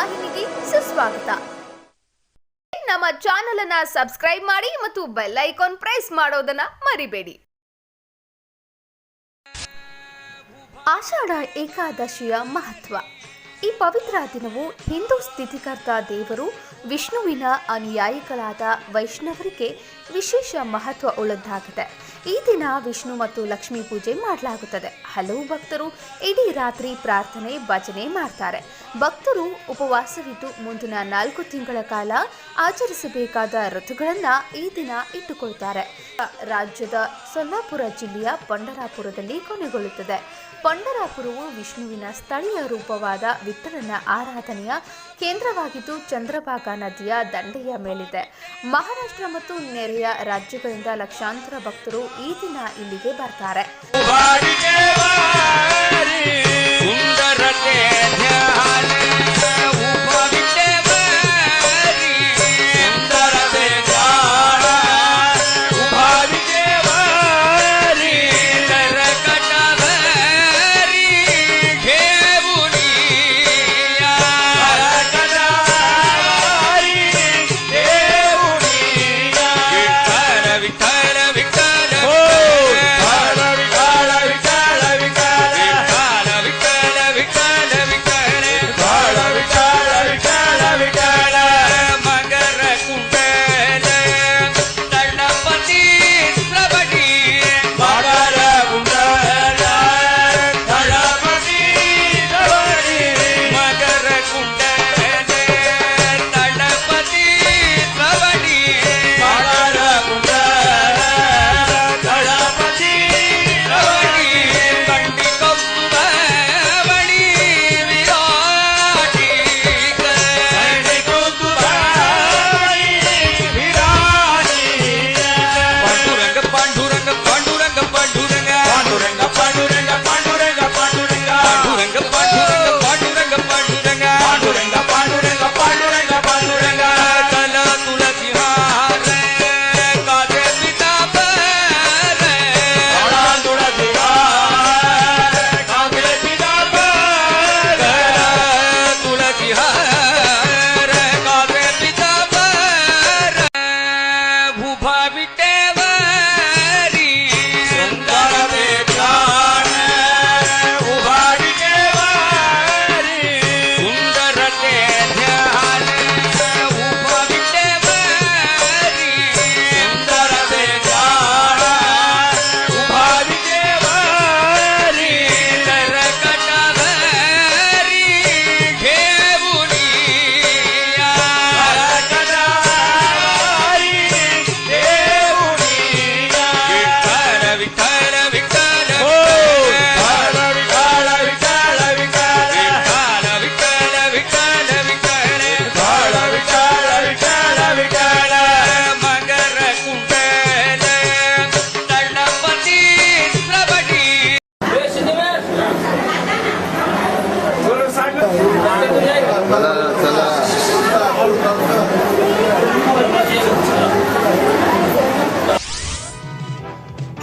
ವಾಹಿನಿಗೆ ಸುಸ್ವಾಗತ. ನಮ್ಮ ಚಾನೆಲ್ ಅನ್ನ ಸಬ್ಸ್ಕ್ರೈಬ್ ಮಾಡಿ ಮತ್ತು ಬೆಲ್ ಐಕಾನ್ ಪ್ರೆಸ್ ಮಾಡೋದನ್ನ ಮರಿಬೇಡಿ. ಆಷಾಢ ಏಕಾದಶಿಯ ಮಹತ್ವ. ಈ ಪವಿತ್ರ ದಿನವು ಹಿಂದೂ ಸ್ಥಿತಿಕರ್ತ ದೇವರು ವಿಷ್ಣುವಿನ ಅನುಯಾಯಿಗಳಾದ ವೈಷ್ಣವರಿಗೆ ವಿಶೇಷ ಮಹತ್ವ ಉಳ್ಳದ್ದಾಗಿದೆ. ಈ ದಿನ ವಿಷ್ಣು ಮತ್ತು ಲಕ್ಷ್ಮೀ ಪೂಜೆ ಮಾಡಲಾಗುತ್ತದೆ. ಹಲವು ಭಕ್ತರು ಇಡೀ ರಾತ್ರಿ ಪ್ರಾರ್ಥನೆ, ಭಜನೆ ಮಾಡ್ತಾರೆ. ಭಕ್ತರು ಉಪವಾಸವಿದ್ದು ಮುಂದಿನ ನಾಲ್ಕು ತಿಂಗಳ ಕಾಲ ಆಚರಿಸಬೇಕಾದ ಋತುಗಳನ್ನು ಈ ದಿನ ಇಟ್ಟುಕೊಳ್ತಾರೆ. ರಾಜ್ಯದ ಸೊಲ್ಲಾಪುರ ಜಿಲ್ಲೆಯ ಪಂಡರಾಪುರದಲ್ಲಿ ಕೊನೆಗೊಳ್ಳುತ್ತದೆ. ಪಂಡರಾಪುರವು ವಿಷ್ಣುವಿನ ಸ್ಥಳೀಯ ರೂಪವಾದ ವಿಠಲನ ಆರಾಧನೆಯ ಕೇಂದ್ರವಾಗಿದ್ದು ಚಂದ್ರಭಾಗ ನದಿಯ ದಂಡೆಯ ಮೇಲಿದೆ. ಮಹಾರಾಷ್ಟ್ರ ಮತ್ತು ನೆರೆಯ ರಾಜ್ಯಗಳಿಂದ ಲಕ್ಷಾಂತರ ಭಕ್ತರು ಈ ದಿನ ಇಲ್ಲಿಗೆ ಬರ್ತಾರೆ.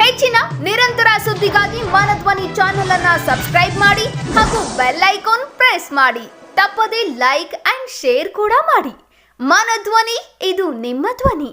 ಹೆಚ್ಚಿನ ನಿರಂತರ ಸುದ್ದಿಗಾಗಿ ಮಾನಧ್ವನಿ ಚಾನೆಲ್ ಅನ್ನ ಸಬ್ಸ್ಕ್ರೈಬ್ ಮಾಡಿ ಹಾಗೂ ಬೆಲ್ ಐಕಾನ್ ಪ್ರೆಸ್ ಮಾಡಿ. ತಪ್ಪದೇ ಲೈಕ್ ಅಂಡ್ ಶೇರ್ ಕೂಡ ಮಾಡಿ. ಮಾನಧ್ವನಿ, ಇದು ನಿಮ್ಮ ಧ್ವನಿ.